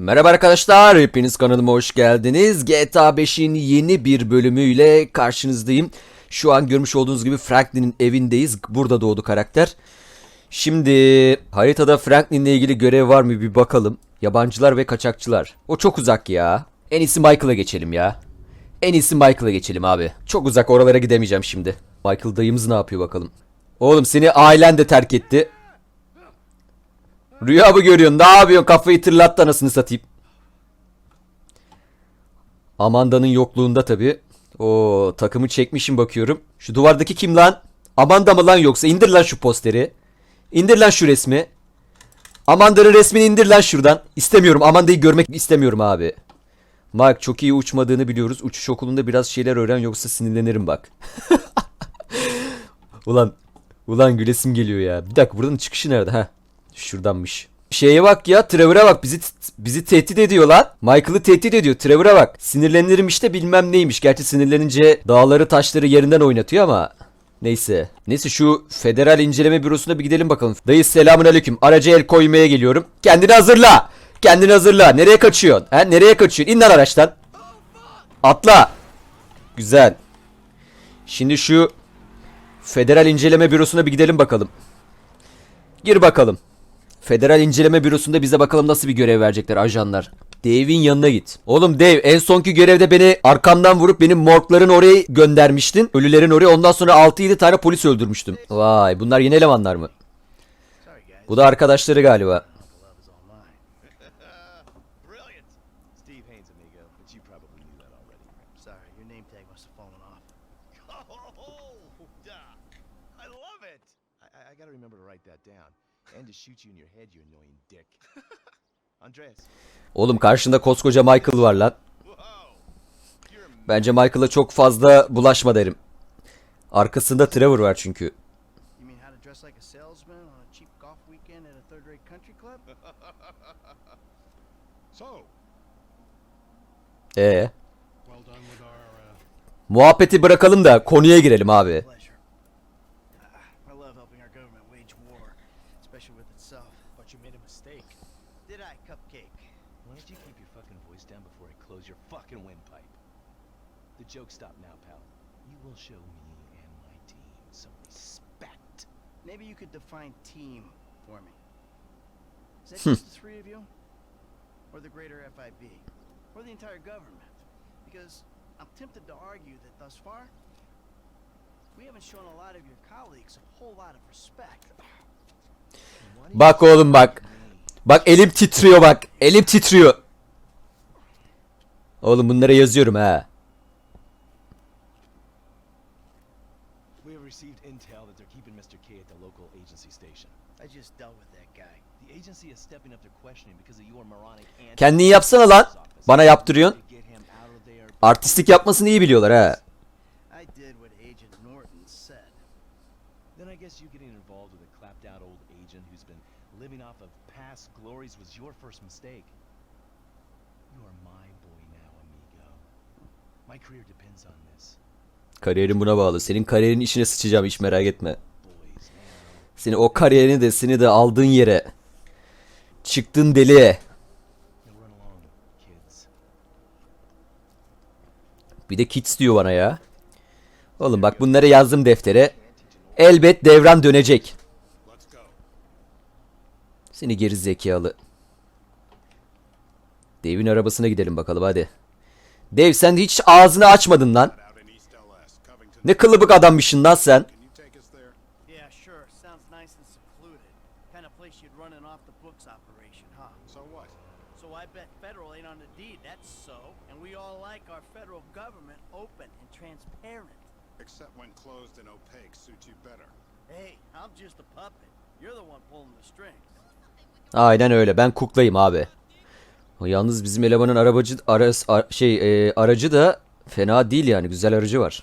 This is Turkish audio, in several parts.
Merhaba arkadaşlar, hepiniz kanalıma hoş geldiniz. GTA 5'in yeni bir bölümüyle karşınızdayım. Şu an görmüş olduğunuz gibi Franklin'in evindeyiz. Burada doğdu karakter. Şimdi haritada Franklin'le ilgili görev var mı bir bakalım. Yabancılar ve kaçakçılar. O çok uzak ya. En iyisi Michael'a geçelim ya. En iyisi Michael'a geçelim abi. Çok uzak oralara gidemeyeceğim şimdi. Michael dayımız ne yapıyor bakalım. Oğlum seni ailen de terk etti. Rüya mı görüyorsun? Ne yapıyorsun? Kafayı tırlattı anasını satayım. Amanda'nın yokluğunda tabi. O takımı çekmişim bakıyorum. Şu duvardaki kim lan? Amanda mı lan yoksa? İndir lan şu posteri. İndir lan şu resmi. Amanda'nın resmini indir lan şuradan. İstemiyorum. Amanda'yı görmek istemiyorum abi. Mark çok iyi uçmadığını biliyoruz. Uçuş okulunda biraz şeyler öğren yoksa sinirlenirim bak. ulan ulan gülesim geliyor ya. Bir dakika buranın çıkışı nerede? Ha. Şuradanmış. Şeye bak ya Trevor'a bak bizi bizi tehdit ediyor lan. Michael'ı tehdit ediyor. Trevor'a bak. Sinirlenirim işte bilmem neymiş. Gerçi sinirlenince dağları taşları yerinden oynatıyor ama neyse. Neyse şu Federal İnceleme Bürosu'na bir gidelim bakalım. Dayı selamun aleyküm. Araca el koymaya geliyorum. Kendini hazırla. Kendini hazırla. Nereye kaçıyorsun? Ha nereye kaçıyorsun? İn lan araçtan. Atla. Güzel. Şimdi şu Federal İnceleme Bürosu'na bir gidelim bakalım. Gir bakalım. Federal İnceleme Bürosu'nda bize bakalım nasıl bir görev verecekler ajanlar. Dave'in yanına git. Oğlum Dave en sonki görevde beni arkamdan vurup benim morgların oraya göndermiştin. Ölülerin oraya ondan sonra 6-7 tane polis öldürmüştüm. Vay bunlar yeni elemanlar mı? Bu da arkadaşları galiba. I love it! I, I, I gotta remember to write that down. And to shoot you in your head, you annoying dick. Andreas. Oğlum karşında koskoca Michael var lan. Bence Michael'a çok fazla bulaşma derim. Arkasında Trevor var çünkü. Ee, uh, muhabbeti bırakalım da konuya girelim abi. Show me and my team some respect. Maybe you could define team for me. Is that just the three of you? Or the greater FIB? Or the entire government? Because I'm tempted to argue that thus far, we haven't shown a lot of your colleagues a whole lot of respect. Bak oğlum bak. Bak elim titriyor bak. Elim titriyor. Oğlum bunlara yazıyorum ha. Are my boy now, amigo. My career depends on this. Kariyerin buna bağlı. Senin kariyerin işine sıçacağım hiç merak etme. Seni o kariyerini de seni de aldığın yere. Çıktın kids. Bir de kids diyor bana ya. Oğlum bak bunları yazdım deftere. Elbet devran dönecek. Seni geri zekalı. Dave'in arabasına gidelim bakalım hadi. Dave sen hiç ağzını açmadın lan. Ne kılıbık adammışsın lan sen. run an off-the-books operation, huh? So what? So I bet federal ain't on the deed. That's so. And we all like our federal government open and transparent. Except when closed and opaque suits you better. Hey, I'm just a puppet. You're the one pulling the strings. Aynen öyle. Ben kuklayım abi. O yalnız bizim elemanın arabacı aras, ar- şey e, aracı da fena değil yani. Güzel aracı var.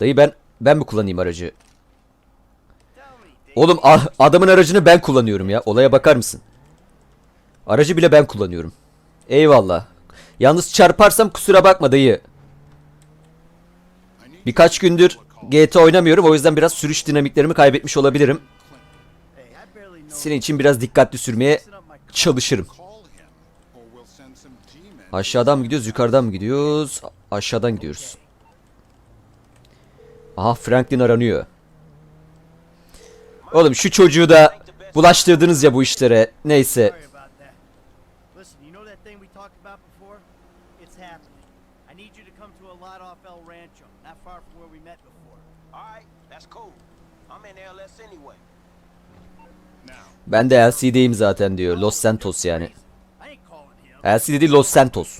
Dayı ben ben mi kullanayım aracı? Oğlum a- adamın aracını ben kullanıyorum ya. Olaya bakar mısın? Aracı bile ben kullanıyorum. Eyvallah. Yalnız çarparsam kusura bakma dayı. Birkaç gündür GT oynamıyorum. O yüzden biraz sürüş dinamiklerimi kaybetmiş olabilirim. Senin için biraz dikkatli sürmeye çalışırım. Aşağıdan mı gidiyoruz yukarıdan mı gidiyoruz? Aşağıdan gidiyoruz. Aha Franklin aranıyor. Oğlum şu çocuğu da bulaştırdınız ya bu işlere. Neyse. Ben de LC'deyim zaten diyor. Los Santos yani. I ain't calling him. LCD değil Los Santos.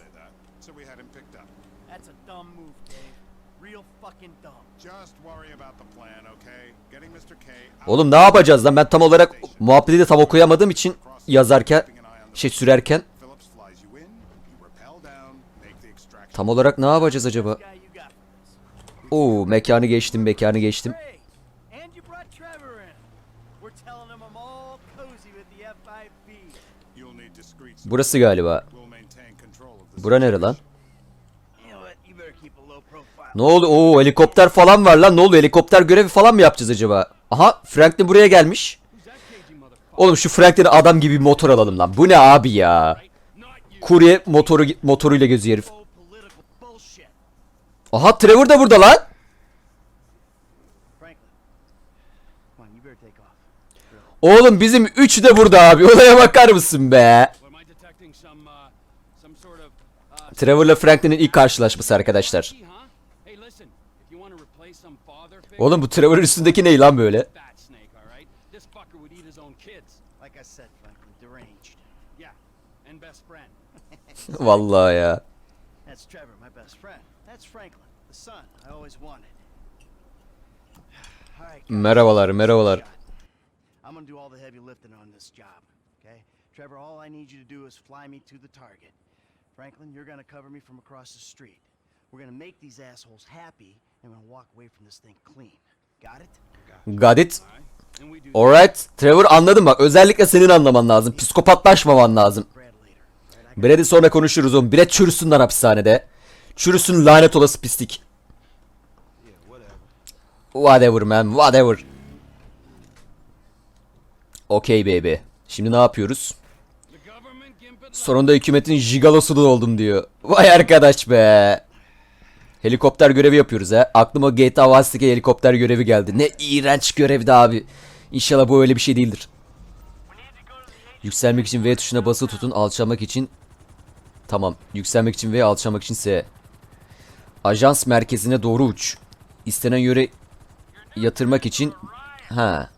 Oğlum ne yapacağız lan? Ben tam olarak muhabbeti de tam okuyamadığım için yazarken şey sürerken. Tam olarak ne yapacağız acaba? Oo mekanı geçtim mekanı geçtim. Burası galiba. Bura nere lan? You know what? You better keep a low profile. Ne oldu? Oo helikopter falan var lan. Ne oldu? Helikopter görevi falan mı yapacağız acaba? Aha Franklin buraya gelmiş. Oğlum şu Franklin'e adam gibi bir motor alalım lan. Bu ne abi ya? Kurye motoru motoruyla gözü herif. Aha Trevor da burada lan. Oğlum bizim üç de burada abi. Olaya bakar mısın be? Trevor'la Franklin'in ilk karşılaşması arkadaşlar. huh? Hey, listen, if you want to replace some father figure, Oğlum bu Trevor'ın üstündeki ne lan böyle? Vallahi ya. That's Trevor, my best friend. That's Franklin, the son I always wanted. Merhabalar, merhabalar. I'm gonna do all the heavy lifting on this job. Okay, Trevor, all I need you to do is fly me to the target. Franklin, you're gonna cover me from across the street. We're gonna make these assholes happy, and we're gonna walk away from this thing clean. Got it? Got it. All right? And we do Alright. Trevor anladım bak. Özellikle senin anlaman lazım. Psikopatlaşmaman lazım. Brad'i sonra konuşuruz oğlum. Brad çürüsün lan hapishanede. Çürüsün lanet olası pislik. Whatever man, whatever. Okay baby. Şimdi ne yapıyoruz? Sonunda hükümetin jigalosunu oldum diyor. Vay arkadaş be. Helikopter görevi yapıyoruz ha. Aklıma GTA Vice'deki helikopter görevi geldi. Ne iğrenç görevdi abi. İnşallah bu öyle bir şey değildir. Yükselmek için V tuşuna basılı tutun. Alçalmak için Tamam. Yükselmek için V, alçalmak için S. Ajans merkezine doğru uç. İstenen yöre yatırmak için ha.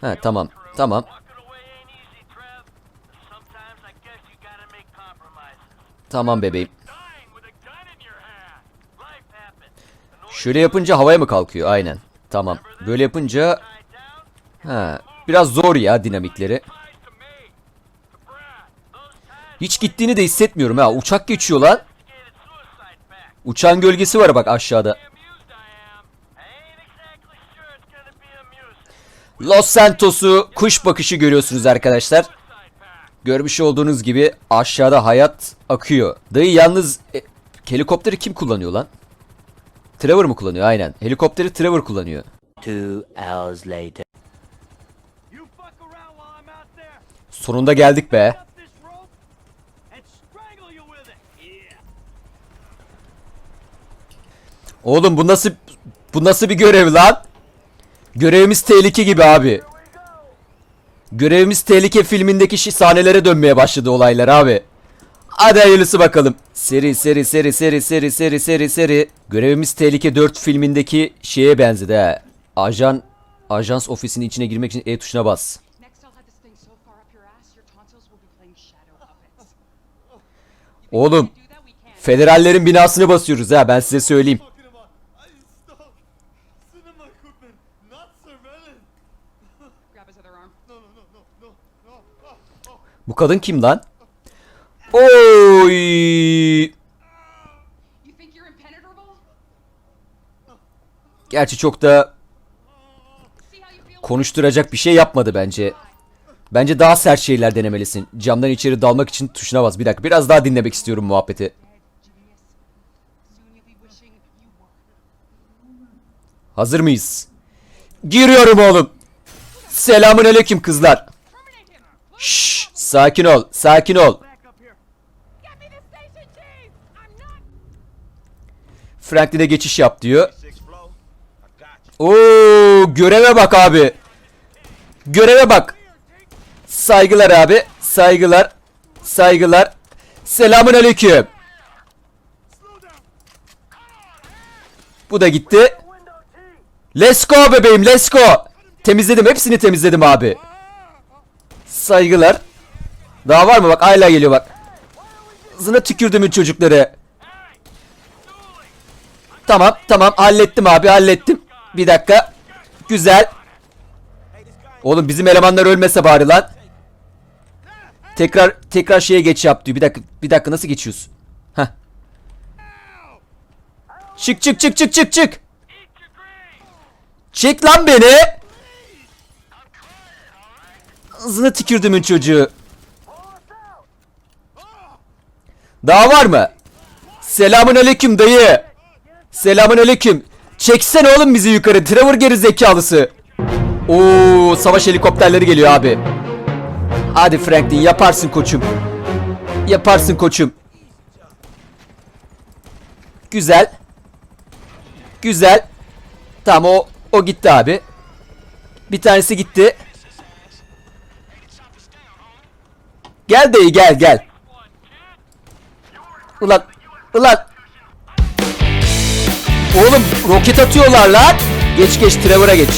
Ha tamam. Tamam. Tamam bebeğim. Şöyle yapınca havaya mı kalkıyor? Aynen. Tamam. Böyle yapınca ha biraz zor ya dinamikleri. Hiç gittiğini de hissetmiyorum ha. Uçak geçiyor lan. Uçağın gölgesi var bak aşağıda. Los Santos'u kuş bakışı görüyorsunuz arkadaşlar. Görmüş olduğunuz gibi aşağıda hayat akıyor. Dayı yalnız e, helikopteri kim kullanıyor lan? Trevor mu kullanıyor? Aynen. Helikopteri Trevor kullanıyor. Two hours later. You fuck around while I'm out there. Sonunda geldik be. Up this rope and strangle you with it. Yeah. Oğlum bu nasıl bu nasıl bir görev lan? Görevimiz tehlike gibi abi. Görevimiz tehlike filmindeki sahnelere dönmeye başladı olaylar abi. Hadi hayırlısı bakalım. Seri seri seri seri seri seri seri seri. Görevimiz Tehlike 4 filmindeki şeye benzedi ha. Ajan ajans ofisinin içine girmek için E tuşuna bas. Oğlum federallerin binasını basıyoruz ha ben size söyleyeyim. Bu kadın kim lan? Oy! Gerçi çok da konuşturacak bir şey yapmadı bence. Bence daha sert şeyler denemelisin. Camdan içeri dalmak için tuşuna bas. Bir dakika biraz daha dinlemek istiyorum muhabbeti. Hazır mıyız? Giriyorum oğlum. Selamun aleyküm kızlar. Şşş, Sakin ol. Sakin ol. Franklin'e geçiş yap diyor. Oo göreve bak abi. Göreve bak. Saygılar abi. Saygılar. Saygılar. Selamun aleyküm. Bu da gitti. Let's go bebeğim let's go. Temizledim hepsini temizledim abi. Saygılar. Daha var mı bak hala geliyor bak. Zına tükürdümün çocukları. Tamam tamam hallettim abi hallettim. Bir dakika. Güzel. Oğlum bizim elemanlar ölmese bari lan. Tekrar tekrar şeye geç yap diyor. Bir dakika bir dakika nasıl geçiyorsun? Heh. Çık çık çık çık çık çık. Çek lan beni. Ağzına tükürdümün çocuğu. Daha var mı? Selamun aleyküm dayı. Selamun aleyküm. Çeksene oğlum bizi yukarı. Trevor geri zekalısı. Oo, savaş helikopterleri geliyor abi. Hadi Franklin yaparsın koçum. Yaparsın koçum. Güzel. Güzel. Tamam o o gitti abi. Bir tanesi gitti. Gel dayı gel gel. Ulan ulan Oğlum roket atıyorlar lan. Geç geç Trevor'a geç.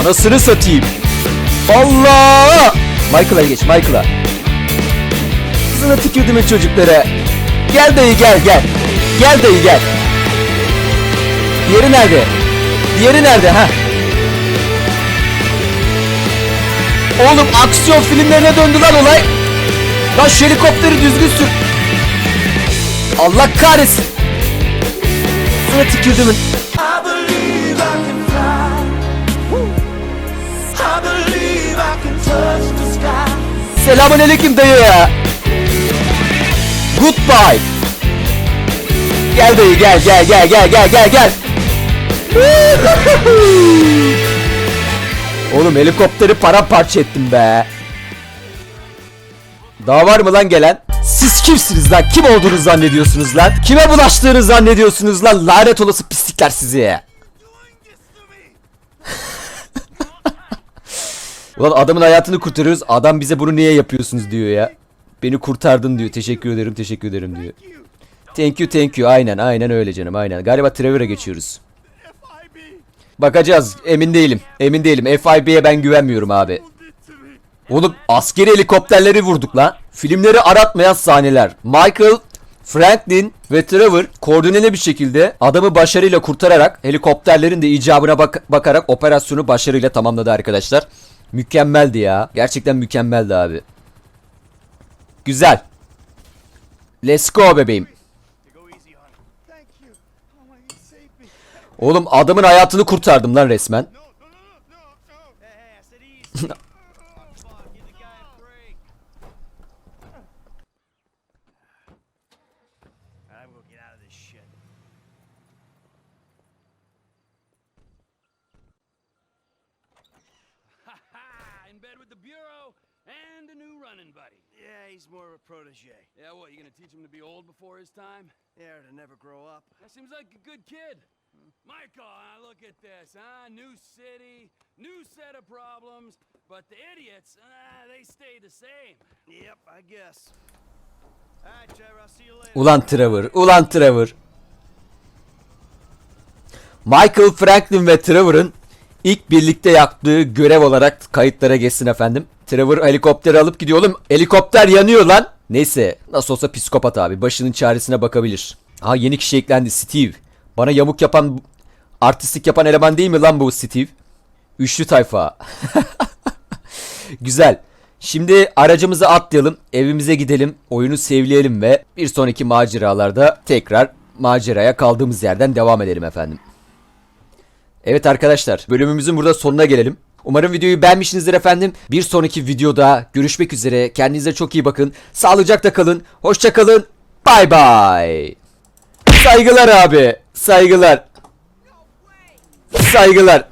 Anasını satayım. Allah! Michael'a geç Michael'a. Kızına tükürdümün çocuklara. Gel dayı gel gel. Gel dayı gel. Diğeri nerede? Diğeri nerede ha? Oğlum aksiyon filmlerine döndü lan olay. Lan helikopteri düzgün sür. Allah kahretsin. Kızına tükürdümün. Selamun aleyküm dayı. Goodbye. Gel dayı gel gel gel gel gel gel gel. Oğlum helikopteri paramparça ettim be. Daha var mı lan gelen? Siz kimsiniz lan? Kim olduğunuzu zannediyorsunuz lan? Kime bulaştığınızı zannediyorsunuz lan? Lanet olası pislikler sizi. Ulan adamın hayatını kurtarıyoruz. Adam bize bunu niye yapıyorsunuz diyor ya. Beni kurtardın diyor. Teşekkür ederim, teşekkür ederim diyor. Thank you, thank you. Aynen, aynen öyle canım, aynen. Galiba Trevor'a geçiyoruz. Bakacağız. Emin değilim. Emin değilim. FIB'ye ben güvenmiyorum abi. Oğlum askeri helikopterleri vurduk lan. Filmleri aratmayan sahneler. Michael, Franklin ve Trevor koordineli bir şekilde adamı başarıyla kurtararak helikopterlerin de icabına bak- bakarak operasyonu başarıyla tamamladı arkadaşlar. Mükemmeldi ya. Gerçekten mükemmeldi abi. Güzel. Let's go bebeğim. Oğlum adamın hayatını kurtardım lan resmen. this shit. Ha ha! In bed with the Bureau and a new running buddy. Yeah, he's more of a protege. Yeah, what, you gonna teach him to be old before his time? Yeah, to never grow up. That seems like a good kid. Michael, uh, look at this, huh? New city, new set of problems, but the idiots, uh, they stay the same. Yep, I guess. Ulan Trevor, ulan Trevor. Michael Franklin ve Trevor'ın ilk birlikte yaptığı görev olarak kayıtlara geçsin efendim. Trevor helikopteri alıp gidiyor. Oğlum helikopter yanıyor lan. Neyse nasıl olsa psikopat abi. Başının çaresine bakabilir. Ha yeni kişi eklendi Steve. Bana yamuk yapan artistlik yapan eleman değil mi lan bu Steve? Üçlü tayfa. Güzel. Şimdi aracımızı atlayalım, evimize gidelim, oyunu sevleyelim ve bir sonraki maceralarda tekrar maceraya kaldığımız yerden devam edelim efendim. Evet arkadaşlar, bölümümüzün burada sonuna gelelim. Umarım videoyu beğenmişsinizdir efendim. Bir sonraki videoda görüşmek üzere. Kendinize çok iyi bakın. Sağlıcakla kalın. Hoşça kalın. Bay bay. Saygılar abi. Saygılar. Saygılar.